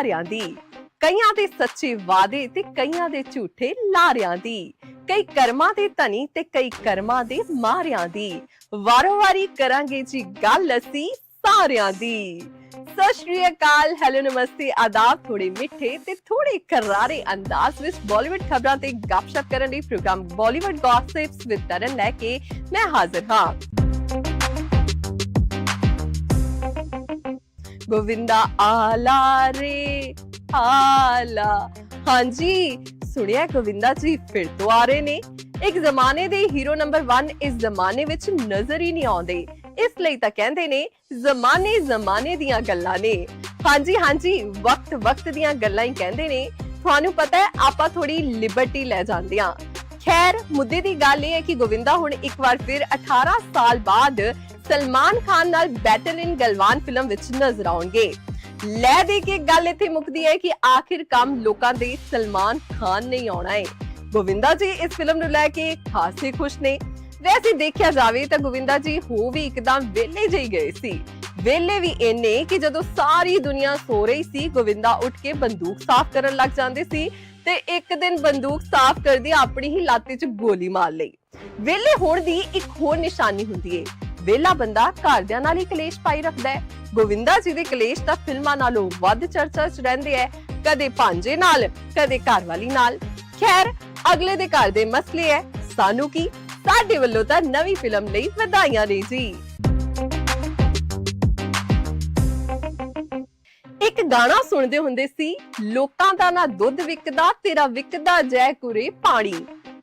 ਸਾਰਿਆਂ ਦੀ। ਕਈਆਂ ਦੇ ਸੱਚੇ ਵਾਅਦੇ ਤੇ ਕਈਆਂ ਦੇ ਝੂਠੇ ਲਾਰਿਆਂ ਦੀ। ਕਈ ਕਰਮਾਂ ਦੇ ਧਨੀ ਤੇ ਕਈ ਕਰਮਾਂ ਦੇ ਮਾਰਿਆਂ ਦੀ। ਵਾਰੋ ਵਾਰੀ ਕਰਾਂਗੇ ਜੀ ਗੱਲ ਅਸੀਂ ਸਾਰਿਆਂ ਦੀ। ਸਤਿ ਸ਼੍ਰੀ ਅਕਾਲ, ਹੈਲੋ, ਨਮਸਤੇ। ਆਦਾਬ ਥੋੜੇ ਮਿੱਠੇ ਤੇ ਥੋੜੇ ਕਰਾਰੇ ਅੰਦਾਜ਼ ਵਿੱਚ ਬਾਲੀਵੁੱਡ ਖਬਰਾਂ ਤੇ ਗੱਪਸ਼ਪ ਕਰਨ ਲਈ programme Bollywood gossips with Taran ਲੈ ਕੇ ਮੈਂ ਹਾਜ਼ਰ ਹਾਂ। ਗੋਵਿੰਦਾ ਆਲਾ ਰੇ ਆਲਾ ਹਾਂਜੀ ਸੁਣਿਆ ਗੋਵਿੰਦਾ ਜੀ ਫਿਰ ਤੋਂ ਆ ਰਹੇ ਨੇ ਇੱਕ ਜ਼ਮਾਨੇ ਦੇ ਹੀਰੋ ਨੰਬਰ 1 ਇਸ ਜ਼ਮਾਨੇ ਵਿੱਚ ਨਜ਼ਰ ਹੀ ਨਹੀਂ ਆਉਂਦੇ ਇਸ ਲਈ ਤਾਂ ਕਹਿੰਦੇ ਨੇ ਜ਼ਮਾਨੇ ਜ਼ਮਾਨੇ ਦੀਆਂ ਗੱਲਾਂ ਨੇ ਹਾਂਜੀ ਹਾਂਜੀ ਵਕਤ ਵਕਤ ਦੀਆਂ ਗੱਲਾਂ ਹੀ ਕਹਿੰਦੇ ਨੇ ਤੁਹਾਨੂੰ ਪਤਾ ਹੈ ਆਪਾਂ ਥੋੜੀ ਲਿਬਰਟੀ ਲੈ ਜਾਂਦੇ ਆ ਖੈਰ ਮੁੱਦੇ ਦੀ ਗੱਲ ਇਹ ਹੈ ਕਿ ਗੋਵਿੰਦਾ ਹੁਣ ਇੱਕ ਵਾਰ ਫਿਰ 18 ਸਾਲ ਬਾਅਦ ਸਲਮਾਨ ਖਾਨ ਨਾਲ ਬੈਟਲ ਇਨ ਗਲਵਾਨ ਫਿਲਮ ਵਿੱਚ ਨਜ਼ਰ ਆਉਣਗੇ। ਲੈ ਦੇ ਕੇ ਗੱਲ ਇੱਥੇ ਮੁੱਕਦੀ ਹੈ ਕਿ ਆਖਿਰ ਕੰਮ ਲੋਕਾਂ ਦੇ ਸਲਮਾਨ ਖਾਨ ਨਹੀਂ ਆਉਣਾ ਹੈ। ਗੋਵਿੰਦਾ ਜੀ ਇਸ ਫਿਲਮ ਨੂੰ ਲੈ ਕੇ ਖਾਸੇ ਖੁਸ਼ ਨੇ। ਵੈਸੇ ਦੇਖਿਆ ਜਾਵੇ ਤਾਂ ਗੋਵਿੰਦਾ ਜੀ ਹੋ ਵੀ ਇੱਕਦਮ ਵਿਹਲੇ ਜਿਹੀ ਗਏ ਸੀ। ਵਿਹਲੇ ਵੀ ਇੰਨੇ ਕਿ ਜਦੋਂ ਸਾਰੀ ਦੁਨੀਆ ਸੋ ਰਹੀ ਸੀ, ਗੋਵਿੰਦਾ ਉੱਠ ਕੇ ਬੰਦੂਕ ਸਾਫ਼ ਕਰਨ ਲੱਗ ਜਾਂਦੇ ਸੀ ਤੇ ਇੱਕ ਦਿਨ ਬੰਦੂਕ ਸਾਫ਼ ਕਰਦੀ ਆਪਣੀ ਹੀ ਲਾਤੇ 'ਚ ਗੋਲੀ ਮਾਰ ਲਈ। ਵਿਹਲੇ ਹੋਣ ਦੀ ਇੱਕ ਹੋਰ ਨਿਸ਼ਾਨੀ ਹੁੰਦੀ ਏ। ਵੇਲਾ ਬੰਦਾ ਘਰਦਿਆਂ ਨਾਲ ਹੀ ਕਲੇਸ਼ ਪਾਈ ਰੱਖਦਾ ਹੈ। ਗੋਵਿੰਦਾ ਜੀ ਦੇ ਕਲੇਸ਼ ਤਾਂ ਫਿਲਮਾਂ ਨਾਲੋਂ ਵੱਧ ਚਰਚਾ 'ਚ ਰਹਿੰਦੇ ਐ ਕਦੇ ਭਾਂਜੇ ਨਾਲ, ਕਦੇ ਘਰਵਾਲੀ ਨਾਲ। ਖੈਰ, ਅਗਲੇ ਦੇ ਘਰ ਦੇ ਮਸਲੇ ਐ ਸਾਨੂੰ ਕੀ? ਸਾਡੇ ਵੱਲੋਂ ਤਾਂ ਨਵੀਂ ਫਿਲਮ ਲਈ ਵਧਾਈਆਂ ਨੇ ਜੀ। ਇੱਕ ਗਾਣਾ ਸੁਣਦੇ ਹੁੰਦੇ ਸੀ, ਲੋਕਾਂ ਦਾ ਨਾ ਦੁੱਧ ਵਿਕਦਾ, ਤੇਰਾ ਵਿਕਦਾ ਜੈ ਕੁਰੇ ਪਾਣੀ।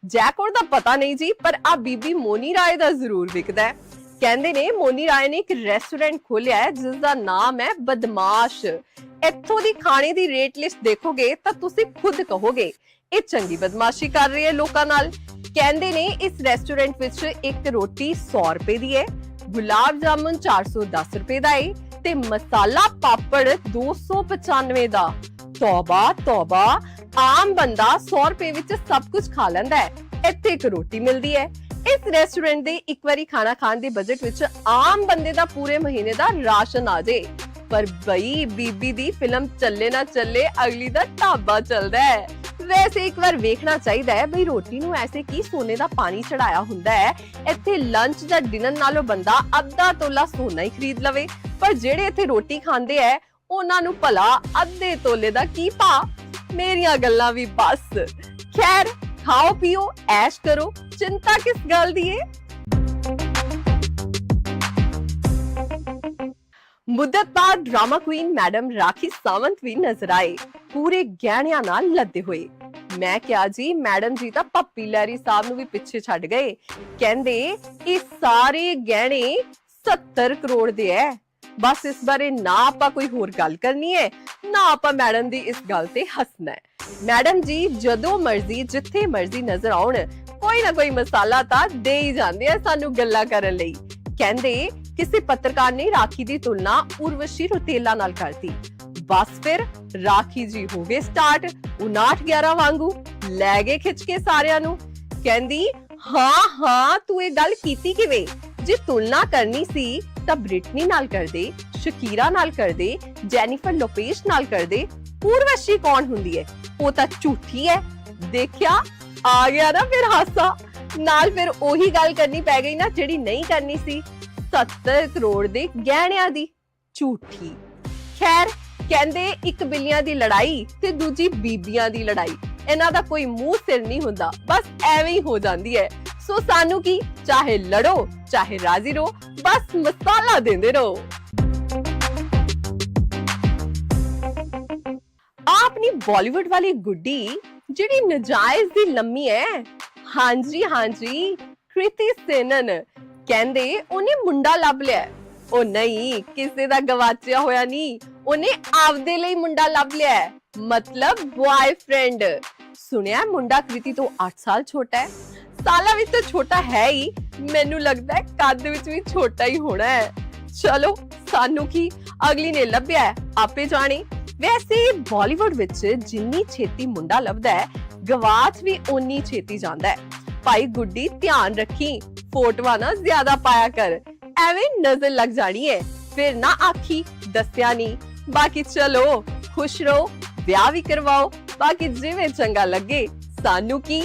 ਜੈਕੁਰ ਦਾ ਪਤਾ ਨਹੀਂ ਜੀ, ਪਰ ਆ ਬੀਬੀ ਮੋਨੀ ਰਾਏ ਦਾ ਜ਼ਰੂਰ ਵਿਕਦਾ ਹੈ। ਕਹਿੰਦੇ ਨੇ, ਮੋਨੀ ਰਾਏ ਨੇ ਇੱਕ ਰੈਸਟੋਰੈਂਟ ਖੋਲਿਆ ਹੈ ਜਿਸ ਦਾ ਨਾਮ ਹੈ ਬਦਮਾਸ਼। ਇੱਥੋਂ ਦੀ ਖਾਣੇ ਦੀ ਰੇਟ ਲਿਸਟ ਦੇਖੋਗੇ ਤਾਂ ਤੁਸੀਂ ਖੁਦ ਕਹੋਗੇ, ਇਹ ਚੰਗੀ ਬਦਮਾਸ਼ੀ ਕਰ ਰਹੀ ਹੈ ਲੋਕਾਂ ਨਾਲ। ਕਹਿੰਦੇ ਨੇ, ਇਸ ਰੈਸਟੋਰੈਂਟ ਵਿੱਚ ਇੱਕ ਰੋਟੀ 100 ਰੁਪਏ ਦੀ ਹੈ, ਗੁਲਾਬ ਜਾਮੁਨ 410 ਰੁਪਏ ਦਾ ਹੈ ਤੇ ਮਸਾਲਾ ਪਾਪੜ 295 ਦਾ। ਤੌਬਾ ਤੌਬਾ, ਆਮ ਬੰਦਾ 100 ਰੁਪਏ ਵਿੱਚ ਸਭ ਕੁਝ ਖਾ ਲੈਂਦਾ ਹੈ, ਇੱਥੇ ਇੱਕ ਰੋਟੀ ਮਿਲਦੀ ਹੈ। ਇਸ ਰੈਸਟੋਰੈਂਟ ਦੇ ਇੱਕ ਵਾਰੀ ਖਾਣਾ ਖਾਣ ਦੇ ਬਜਟ ਵਿੱਚ ਆਮ ਬੰਦੇ ਦਾ ਪੂਰੇ ਮਹੀਨੇ ਦਾ ਰਾਸ਼ਨ ਆ ਜੇ। ਪਰ ਬਈ, ਬੀਬੀ ਦੀ ਫਿਲਮ ਚੱਲੇ ਨਾ ਚੱਲੇ, ਅਗਲੀ ਦਾ ਢਾਬਾ ਚੱਲਦਾ ਹੈ। ਵੈਸੇ ਇੱਕ ਵਾਰ ਵੇਖਣਾ ਚਾਹੀਦਾ ਹੈ ਬਈ ਰੋਟੀ ਨੂੰ ਐਸੇ ਕੀ ਸੋਨੇ ਦਾ ਪਾਣੀ ਚੜਾਇਆ ਹੁੰਦਾ ਹੈ। ਇੱਥੇ ਲੰਚ ਜਾਂ ਡਿਨਰ ਨਾਲੋਂ ਬੰਦਾ ਅੱਧਾ ਤੋਲਾ ਸੋਨਾ ਹੀ ਖਰੀਦ ਲਵੇ। ਪਰ ਜਿਹੜੇ ਇੱਥੇ ਰੋਟੀ ਖਾਂਦੇ ਐ ਉਹਨਾਂ ਨੂੰ ਭਲਾ ਅੱਧੇ ਤੋਲੇ ਦਾ ਕੀ ਭਾ ਮੇਰੀਆਂ ਗੱਲਾਂ ਵੀ ਬਸ। ਖੈਰ ਖਾਓ ਪੀਓ, ਐਸ਼ ਕਰੋ। ਚਿੰਤਾ ਕਿਸ ਗੱਲ ਦੀ ਏ? ਮੁੱਦਤ ਬਾਅਦ drama queen madam Rakhi Sawant ਵੀ ਨਜ਼ਰ ਆਏ। ਪੂਰੇ ਗਹਿਣਿਆਂ ਨਾਲ ਲੱਦੇ ਹੋਏ। ਮੈਂ ਕਿਹਾ ਜੀ, ਮੈਡਮ ਜੀ ਤਾਂ ਪੱਪੀ ਲੈਰੀ ਸਾਹਿਬ ਨੂੰ ਵੀ ਪਿੱਛੇ ਛੱਡ ਗਏ। ਕਹਿੰਦੇ, ਇਹ ਸਾਰੇ ਗਹਿਣੇ 70 ਕਰੋੜ ਦੇ ਐ। ਬਸ ਇਸ ਬਾਰੇ ਨਾ ਆਪਾਂ ਕੋਈ ਹੋਰ ਗੱਲ ਕਰਨੀ ਹੈ, ਨਾ ਆਪਾਂ ਮੈਡਮ ਦੀ ਇਸ ਗੱਲ ਤੇ ਹੱਸਣਾ ਹੈ। ਮੈਡਮ ਜੀ, ਜਦੋਂ ਮਰਜ਼ੀ, ਜਿੱਥੇ ਮਰਜ਼ੀ ਨਜ਼ਰ ਆਉਣ, ਕੋਈ ਨਾ ਕੋਈ ਮਸਾਲਾ ਤਾਂ ਦੇ ਹੀ ਜਾਂਦੇ ਆ ਸਾਨੂੰ ਗੱਲਾਂ ਕਰਨ ਲਈ। ਕਹਿੰਦੇ, ਕਿਸੇ ਪੱਤਰਕਾਰ ਨੇ ਰਾਖੀ ਦੀ ਤੁਲਨਾ ਉਰਵਸ਼ੀ ਰੁਤੇਲਾ ਨਾਲ ਕਰਤੀ। ਬਸ ਫਿਰ ਰਾਖੀ ਜੀ ਹੋ ਗਏ ਸਟਾਰਟ 59 11 ਵਾਂਗੂ ਲੈ ਗਏ ਖਿੱਚ ਕੇ ਸਾਰਿਆਂ ਨੂੰ। ਕਹਿੰਦੀ ਹਾਂ ਹਾਂ, ਤੂੰ ਇਹ ਗੱਲ ਕੀਤੀ ਕਿਵੇਂ? ਜੇ ਤੁਲਨਾ ਕਰਨੀ ਸੀ, ਤਾਂ ਬ੍ਰਿਟਨੀ ਨਾਲ ਕਰਦੇ, ਸ਼ਕੀਰਾ ਨਾਲ ਕਰਦੇ, ਜੈਨੀਫਰ ਲੋਪੇਸ਼ ਨਾਲ ਕਰਦੇ, ਪੂਰਵਸ਼ੀ ਕੌਣ ਹੁੰਦੀ ਹੈ? ਉਹ ਤਾਂ ਝੂਠੀ ਹੈ। ਦੇਖਿਆ? ਆ ਗਿਆ ਨਾ ਫਿਰ ਹਾਸਾ। ਨਾਲ ਫਿਰ ਉਹੀ ਗੱਲ ਕਰਨੀ ਪੈ ਗਈ ਨਾ, ਜਿਹੜੀ ਨਹੀਂ ਕਰਨੀ ਸੀ। 70 ਕਰੋੜ ਦੇ ਗਹਿਣਿਆਂ ਦੀ। ਝੂਠੀ। ਖੈਰ, ਕਹਿੰਦੇ ਇੱਕ ਬਿੱਲੀਆਂ ਦੀ ਲੜਾਈ ਤੇ ਦੂਜੀ ਬੀਬੀਆਂ ਦੀ ਲੜਾਈ। ਇਹਨਾਂ ਦਾ ਕੋਈ ਮੂੰਹ ਸਿਰ ਨਹੀਂ ਹੁੰਦਾ, ਬਸ ਐਵੇਂ ਹੀ ਹੋ ਜਾਂਦੀ ਹੈ। ਸੋ ਸਾਨੂੰ ਕੀ, ਚਾਹੇ ਲੜੋ, ਚਾਹੇ ਰਾਜ਼ੀ ਰਹੋ, ਬਸ ਮਸਾਲਾ ਦਿੰਦੇ ਰਹੋ। ਆਪਣੀ ਬਾਲੀਵੁੱਡ ਵਾਲੀ ਗੁੱਡੀ, ਜਿਹੜੀ ਨਜਾਇਜ਼ ਦੀ ਲੰਮੀ ਹੈ। ਹਾਂਜੀ ਹਾਂਜੀ, ਕ੍ਰਿਤੀ ਸੇਨਨ। ਕਹਿੰਦੇ ਉਹਨੇ ਮੁੰਡਾ ਲੱਭ ਲਿਆ। ਉਹ ਨਹੀਂ, ਕਿਸੇ ਦਾ ਗਵਾਚਿਆ ਹੋਇਆ ਨਹੀਂ। ਉਹਨੇ ਆਪਦੇ ਲਈ ਮੁੰਡਾ ਲੱਭ ਲਿਆ। ਮਤਲਬ ਬॉयਫ੍ਰੈਂਡ ਸੁਣਿਆ ਮੁੰਡਾ ਕ੍ਰਿਤੀ ਤੋਂ 8 ਸਾਲ ਛੋਟਾ ਹੈ। ਸਾਲਾਂ ਵਿੱਚ ਤਾਂ ਛੋਟਾ ਹੈ ਹੀ। ਮੈਨੂੰ ਲੱਗਦਾ ਹੈ ਕੱਦ ਵਿੱਚ ਵੀ ਛੋਟਾ ਹੀ ਹੋਣਾ ਹੈ। ਚਲੋ ਸਾਨੂੰ ਕੀ? ਅਗਲੀ ਨੇ ਲੱਭਿਆ ਹੈ, ਆਪੇ ਜਾਣੇ। ਵੈਸੇ ਬਾਲੀਵੁੱਡ ਵਿੱਚ ਜਿੰਨੀ ਛੇਤੀ ਮੁੰਡਾ ਲੱਭਦਾ ਹੈ ਗਵਾਚ ਵੀ ਓਨੀ ਛੇਤੀ ਜਾਂਦਾ ਹੈ। ਭਾਈ ਗੁੱਡੀ ਧਿਆਨ ਰੱਖੀ। ਫੋਟੋਆਂ ਨਾ ਜ਼ਿਆਦਾ ਪਾਇਆ ਕਰ। ਐਵੇਂ ਨਜ਼ਰ ਲੱਗ ਜਾਣੀ ਹੈ। ਫਿਰ ਨਾ ਆਖੀ ਦੱਸਿਆ ਨਹੀਂ ਬਾਕੀ ਚਲੋ ਖੁਸ਼ ਰਹੋ। ਵਿਆਹ ਵੀ ਕਰਵਾਓ। ਬਾਕੀ ਜਿਵੇਂ ਚੰਗਾ ਲੱਗੇ, ਸਾਨੂੰ ਕੀ?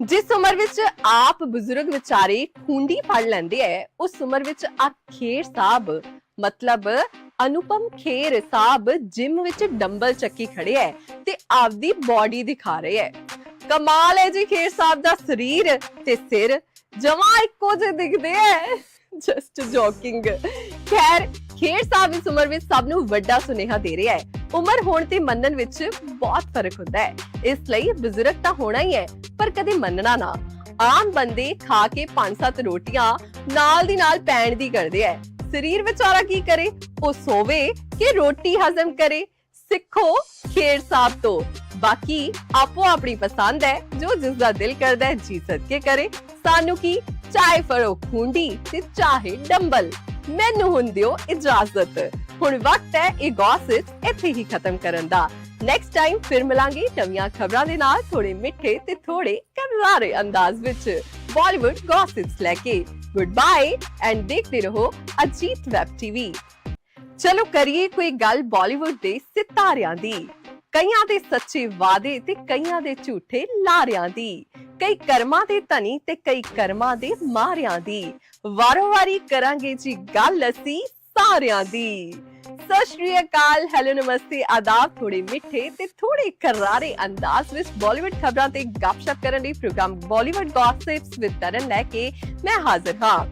ਜਿਸ ਉਮਰ ਵਿੱਚ ਆਪ ਬਜ਼ੁਰਗ ਵਿਚਾਰੇ ਖੁੰਡੀ ਫੜ ਲੈਂਦੇ ਐ, ਉਸ ਉਮਰ ਵਿੱਚ ਆ ਖੇਰ ਸਾਹਿਬ ਮਤਲਬ ਅਨੁਪਮ ਖੇਰ ਸਾਹਿਬ ਜਿਮ ਵਿੱਚ ਡੰਬਲ ਚੱਕੀ ਖੜੇ ਐ ਤੇ ਆਪਦੀ ਬਾਡੀ ਦਿਖਾ ਰਹੇ ਐ। ਕਮਾਲ ਹੈ ਜੀ ਖੇਰ ਸਾਹਿਬ ਦਾ ਸਰੀਰ ਤੇ ਸਿਰ ਜਮਾ ਇੱਕੋ ਜਿਹੇ ਦਿਖਦੇ ਐ। ਜਸਟ ਜੋਕਿੰਗ ਖੈਰ ਖੇਰ ਸਾਹਿਬ ਇਸ ਉਮਰ ਵਿੱਚ ਸਭ ਨੂੰ ਵੱਡਾ ਸੁਨੇਹਾ ਦੇ ਰਿਹਾ ਹੈ। ਉਮਰ ਹੋਣ ਤੇ ਮੰਨਣ ਵਿੱਚ ਬਹੁਤ ਫ਼ਰਕ ਹੁੰਦਾ ਹੈ। ਇਸ ਲਈ ਬਜ਼ੁਰਗ ਤਾਂ ਹੋਣਾ ਹੀ ਹੈ, ਪਰ ਕਦੇ ਮੰਨਣਾ ਨਾ। ਆਮ ਬੰਦੇ ਖਾ ਕੇ ਪੰਜ ਸੱਤ ਰੋਟੀਆਂ ਨਾਲ ਦੀ ਨਾਲ ਪੈਣ ਦੀ ਕਰਦੇ ਐ ਸਰੀਰ ਵਿਚਾਰਾ ਕੀ ਕਰੇ? ਉਹ ਸੋਵੇ ਕਿ ਰੋਟੀ ਹਜ਼ਮ ਕਰੇ। ਸਿੱਖੋ ਖੇਰ ਸਾਹਿਬ ਤੋਂ। ਬਾਕੀ ਆਪੋ ਆਪਣੀ ਪਸੰਦ ਹੈ, ਜੋ ਜਿਸ ਦਾ ਦਿਲ ਕਰਦਾ ਹੈ, ਜੀ ਸਦਕੇ ਕਰੇ। ਸਾਨੂੰ ਕੀ? ਚਾਹੇ ਫੜੋ ਖੁੰਡੀ ਤੇ ਚਾਹੇ ਡੰਬਲ। ਮੈਨੂੰ ਹੁਣ ਦਿਓ ਇਜਾਜ਼ਤ। ਹੁਣ ਵਕਤ ਹੈ ਇਹ ਗੌਸਿਪ ਇੱਥੇ ਹੀ ਖਤਮ ਕਰਨ ਦਾ। ਨੈਕਸਟ ਟਾਈਮ ਫਿਰ ਮਿਲਾਂਗੇ ਨਵੀਆਂ ਖਬਰਾਂ ਦੇ ਨਾਲ ਥੋੜੇ ਮਿੱਠੇ ਤੇ ਥੋੜੇ ਕਰਾਰੇ ਅੰਦਾਜ਼ ਵਿੱਚ। ਬਾਲੀਵੁੱਡ ਗੌਸਿਪਸ ਲੈ ਕੇ। ਗੁੱਡ ਬਾਏ ਐਂਡ ਦੇਖਦੇ ਰਹੋ ਅਜੀਤ ਵੈਬ ਟੀਵੀ ਚਲੋ ਕਰੀਏ ਕੋਈ ਗੱਲ ਬਾਲੀਵੁੱਡ ਦੇ ਸਿਤਾਰਿਆਂ ਦੀ। ਕਈਆਂ ਦੇ ਸੱਚੇ ਵਾਅਦੇ ਤੇ ਕਈਆਂ ਦੇ ਝੂਠੇ ਲਾਰਿਆਂ ਦੀ। ਕਈ ਕਰਮਾਂ ਦੇ ਧਨੀ ਤੇ ਕਈ ਕਰਮਾਂ ਦੇ ਮਾਰਿਆਂ ਦੀ। ਵਾਰੋ ਵਾਰੀ ਕਰਾਂਗੇ ਜੀ ਗੱਲ ਅਸੀਂ ਸਾਰਿਆਂ ਦੀ। ਸਤਿ ਸ਼੍ਰੀ ਅਕਾਲ, ਹੈਲੋ, ਨਮਸਤੇ, ਆਦਾਬ ਥੋੜੇ ਮਿੱਠੇ ਤੇ ਥੋੜੇ ਕਰਾਰੇ ਅੰਦਾਜ਼ ਵਿੱਚ ਬਾਲੀਵੁੱਡ ਖਬਰਾਂ ਤੇ ਗੱਪਸ਼ਪ ਕਰਨ ਲਈ programme Bollywood gossips with Taran ਲੈ ਕੇ ਮੈਂ ਹਾਜ਼ਰ ਹਾਂ।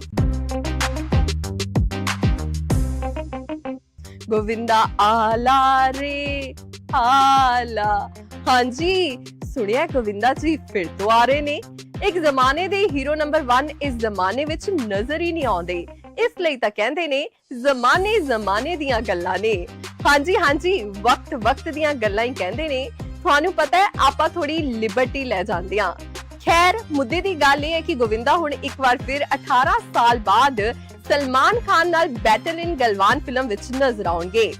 ਗੋਵਿੰਦਾ, ਆਲਾ ਰੇ, ਆਲਾ। ਹਾਂਜੀ, ਸੁਣਿਆ ਗੋਵਿੰਦਾ ਜੀ, ਫਿਰ ਤੋਂ ਆ ਰਹੇ ਨੇ। ਇੱਕ ਜ਼ਮਾਨੇ ਦੇ ਹੀਰੋ ਨੰਬਰ 1 ਇਸ ਜ਼ਮਾਨੇ ਵਿੱਚ ਨਜ਼ਰ ਹੀ ਨਹੀਂ ਆਉਂਦੇ। ਇਸ ਲਈ ਤਾਂ ਕਹਿੰਦੇ ਨੇ, ਜ਼ਮਾਨੇ ਜ਼ਮਾਨੇ ਦੀਆਂ ਗੱਲਾਂ ਨੇ। ਹਾਂਜੀ ਹਾਂਜੀ, ਵਕਤ ਵਕਤ ਦੀਆਂ ਗੱਲਾਂ ਹੀ ਕਹਿੰਦੇ ਨੇ। ਤੁਹਾਨੂੰ ਪਤਾ ਹੈ, ਆਪਾਂ ਥੋੜੀ ਲਿਬਰਟੀ ਲੈ ਜਾਂਦੇ ਆ ਖੈਰ, ਮੁੱਦੇ ਦੀ ਗੱਲ ਇਹ ਹੈ ਕਿ ਗੋਵਿੰਦਾ ਹੁਣ ਇੱਕ ਵਾਰ ਫਿਰ 18 ਸਾਲ ਬਾਅਦ ਸਲਮਾਨ ਖਾਨ ਨਾਲ ਬੈਟਲ ਇਨ ਗਲਵਾਨ ਫਿਲਮ ਵਿੱਚ ਨਜ਼ਰ ਆਉਣਗੇ।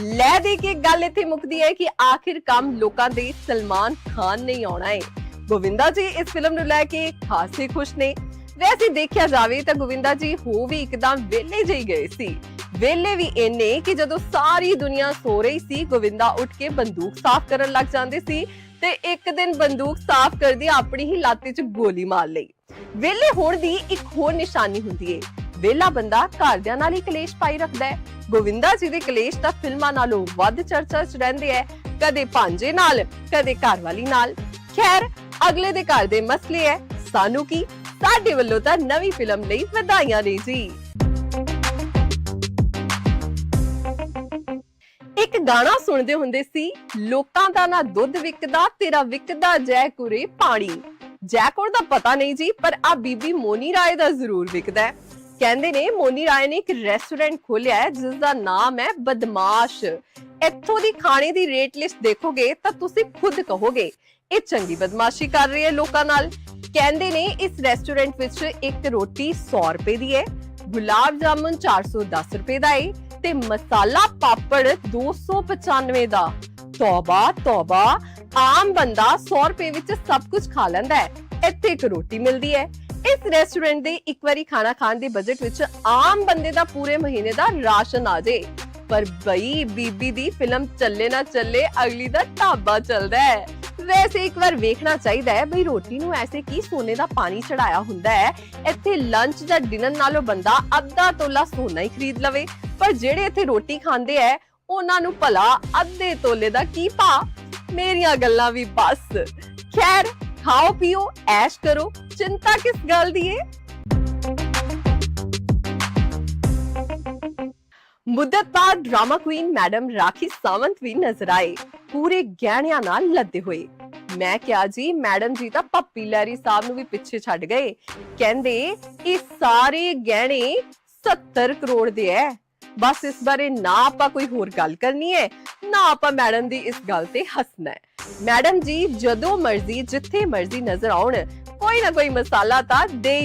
ਲੈ ਦੇ ਕੇ ਗੱਲ ਇੱਥੇ ਮੁੱਕਦੀ ਹੈ ਕਿ ਆਖਿਰ ਕੰਮ ਲੋਕਾਂ ਦੇ ਸਲਮਾਨ ਖਾਨ ਨਹੀਂ ਆਉਣਾ ਹੈ। ਗੋਵਿੰਦਾ ਜੀ ਇਸ ਫਿਲਮ ਨੂੰ ਲੈ ਕੇ ਖਾਸ ਹੀ ਖੁਸ਼ ਨੇ। ਵੈਸੇ ਦੇਖਿਆ ਜਾਵੇ ਤਾਂ ਗੋਵਿੰਦਾ ਜੀ ਹੋ ਵੀ ਇੱਕਦਮ ਵਿਹਲੇ ਜਿਹੇ ਗਏ ਸੀ। ਵਿਹਲੇ ਵੀ ਇੰਨੇ ਕਿ ਜਦੋਂ ਸਾਰੀ ਦੁਨੀਆ ਸੋ ਰਹੀ ਸੀ, ਗੋਵਿੰਦਾ ਉੱਠ ਕੇ ਬੰਦੂਕ ਸਾਫ਼ ਕਰਨ ਲੱਗ ਜਾਂਦੇ ਸੀ ਤੇ ਇੱਕ ਦਿਨ ਬੰਦੂਕ ਸਾਫ਼ ਕਰਦੀ ਆਪਣੀ ਹੀ ਲੱਤ 'ਚ ਗੋਲੀ ਮਾਰ ਲਈ। ਵਿਹਲੇ ਹੋਣ ਦੀ ਇੱਕ ਹੋਰ ਨਿਸ਼ਾਨੀ ਹੁੰਦੀ ਏ। ਵਿਹਲਾ ਬੰਦਾ ਘਰਦਿਆਂ ਨਾਲ ਹੀ ਕਲੇਸ਼ ਪਾਈ ਰੱਖਦਾ ਹੈ ਗੋਵਿੰਦਾ ਜੀ ਦੇ ਕਲੇਸ਼ ਤਾਂ ਫਿਲਮਾਂ ਨਾਲੋਂ ਵੱਧ ਚਰਚਾ 'ਚ ਰਹਿੰਦੇ ਐ। ਕਦੇ ਭਾਂਜੇ ਨਾਲ, ਕਦੇ ਘਰਵਾਲੀ ਨਾਲ। ਖੈਰ ਅਗਲੇ ਦੇ ਘਰ ਦੇ ਮਸਲੇ ਐ। ਸਾਨੂੰ ਕੀ? ਸਾਡੇ ਵੱਲੋਂ ਤਾਂ ਨਵੀਂ ਫਿਲਮ ਲਈ ਵਧਾਈਆਂ ਨੇ ਜੀ। ਇੱਕ ਗਾਣਾ ਸੁਣਦੇ ਹੁੰਦੇ ਸੀ, ਲੋਕਾਂ ਦਾ ਨਾ ਦੁੱਧ ਵਿਕਦਾ, ਤੇਰਾ ਵਿਕਦਾ ਜੈ ਕੁਰੇ ਪਾਣੀ। ਜੈਕੁਰ ਦਾ ਪਤਾ ਨਹੀਂ ਜੀ, ਪਰ ਆ ਬੀਬੀ ਮੋਨੀ ਰਾਏ ਦਾ ਜ਼ਰੂਰ ਵਿਕਦਾ ਹੈ ਕਹਿੰਦੇ ਨੇ, ਮੋਨੀ ਰਾਏ ਨੇ ਇੱਕ ਰੈਸਟੋਰੈਂਟ ਖੋਲਿਆ ਹੈ ਜਿਸ ਦਾ ਨਾਮ ਹੈ ਬਦਮਾਸ਼। ਇੱਥੋਂ ਦੀ ਖਾਣੇ ਦੀ ਰੇਟ ਲਿਸਟ ਦੇਖੋਗੇ, ਤਾਂ ਤੁਸੀਂ ਖੁਦ ਕਹੋਗੇ ਇਹ ਚੰਗੀ ਬਦਮਾਸ਼ੀ ਕਰ ਰਹੀ ਹੈ ਲੋਕਾਂ ਨਾਲ। ਕਹਿੰਦੇ ਨੇ ਇਸ ਰੈਸਟੋਰੈਂਟ ਵਿੱਚ ਇੱਕ ਰੋਟੀ 100 ਰੁਪਏ ਦੀ ਹੈ, ਗੁਲਾਬ ਜਾਮੁਨ 410 ਰੁਪਏ ਦਾ ਹੈ ਤੇ ਮਸਾਲਾ ਪਾਪੜ 295 ਦਾ। ਤੌਬਾ ਤੌਬਾ, ਆਮ ਬੰਦਾ 100 ਰੁਪਏ ਵਿੱਚ ਸਭ ਕੁਝ ਖਾ ਲੈਂਦਾ ਹੈ, ਇੱਥੇ ਇੱਕ ਰੋਟੀ ਮਿਲਦੀ ਹੈ। ਇਸ ਰੈਸਟੋਰੈਂਟ ਦੇ ਇੱਕ ਵਾਰੀ ਖਾਣਾ ਖਾਣ ਦੇ ਬਜਟ ਵਿੱਚ ਆਮ ਬੰਦੇ ਦਾ ਪੂਰੇ ਮਹੀਨੇ ਦਾ ਰਾਸ਼ਨ ਆ ਜੇ ਪਰ ਬਈ ਬੀਬੀ ਦੀ ਫਿਲਮ ਚੱਲੇ ਨਾ ਚੱਲੇ ਅਗਲੀ ਦਾ ਢਾਬਾ ਚੱਲਦਾ ਹੈ। ਵੈਸੇ ਇੱਕ ਵਾਰ ਵੇਖਣਾ ਚਾਹੀਦਾ ਹੈ ਬਈ ਰੋਟੀ ਨੂੰ ਐਸੇ ਕੀ ਸੋਨੇ ਦਾ ਪਾਣੀ ਚੜਾਇਆ ਹੁੰਦਾ ਹੈ। ਇੱਥੇ ਲੰਚ ਜਾਂ ਡਿਨਰ ਨਾਲੋਂ ਬੰਦਾ ਅੱਧਾ ਤੋਲਾ ਸੋਨਾ ਹੀ ਖਰੀਦ ਲਵੇ। ਪਰ ਜਿਹੜੇ ਇੱਥੇ ਰੋਟੀ ਖਾਂਦੇ ਐ ਉਹਨਾਂ ਨੂੰ ਭਲਾ ਅੱਧੇ ਤੋਲੇ ਦਾ ਕੀ ਭਾ ਮੇਰੀਆਂ ਗੱਲਾਂ ਵੀ ਬਸ। ਖੈਰ, ਖਾਓ, ਪੀਓ, ਐਸ਼ ਕਰੋ। ਚਿੰਤਾ ਕਿਸ ਗੱਲ ਦੀ ਏ? ਮੁੱਦਤ ਬਾਅਦ drama queen madam Rakhi Sawant ਵੀ ਨਜ਼ਰ ਆਏ। ਪੂਰੇ ਗਹਿਣਿਆਂ ਨਾਲ ਲੱਦੇ ਹੋਏ। ਮੈਂ ਕਿਹਾ ਜੀ, ਮੈਡਮ ਜੀ ਤਾਂ ਪੱਪੀ ਲੈਰੀ ਸਾਹਿਬ ਨੂੰ ਵੀ ਪਿੱਛੇ ਛੱਡ ਗਏ। ਕਹਿੰਦੇ, ਇਹ ਸਾਰੇ ਗਹਿਣੇ 70 ਕਰੋੜ ਦੇ ਐ। ਬਸ ਇਸ ਬਾਰੇ ਨਾ ਆਪਾਂ ਕੋਈ ਹੋਰ ਗੱਲ ਕਰਨੀ ਹੈ ਨਾ ਆਪਾਂ ਮੈਡਮ ਦੀ ਇਸ ਗੱਲ ਤੇ ਹੱਸਣਾ ਹੈ ਮੈਡਮ ਜੀ, ਜਦੋਂ ਮਰਜ਼ੀ, ਜਿੱਥੇ ਮਰਜ਼ੀ ਨਜ਼ਰ ਆਉਣ, ਕੋਈ ਨਾ ਕੋਈ ਮਸਾਲਾ ਤਾਂ ਦੇ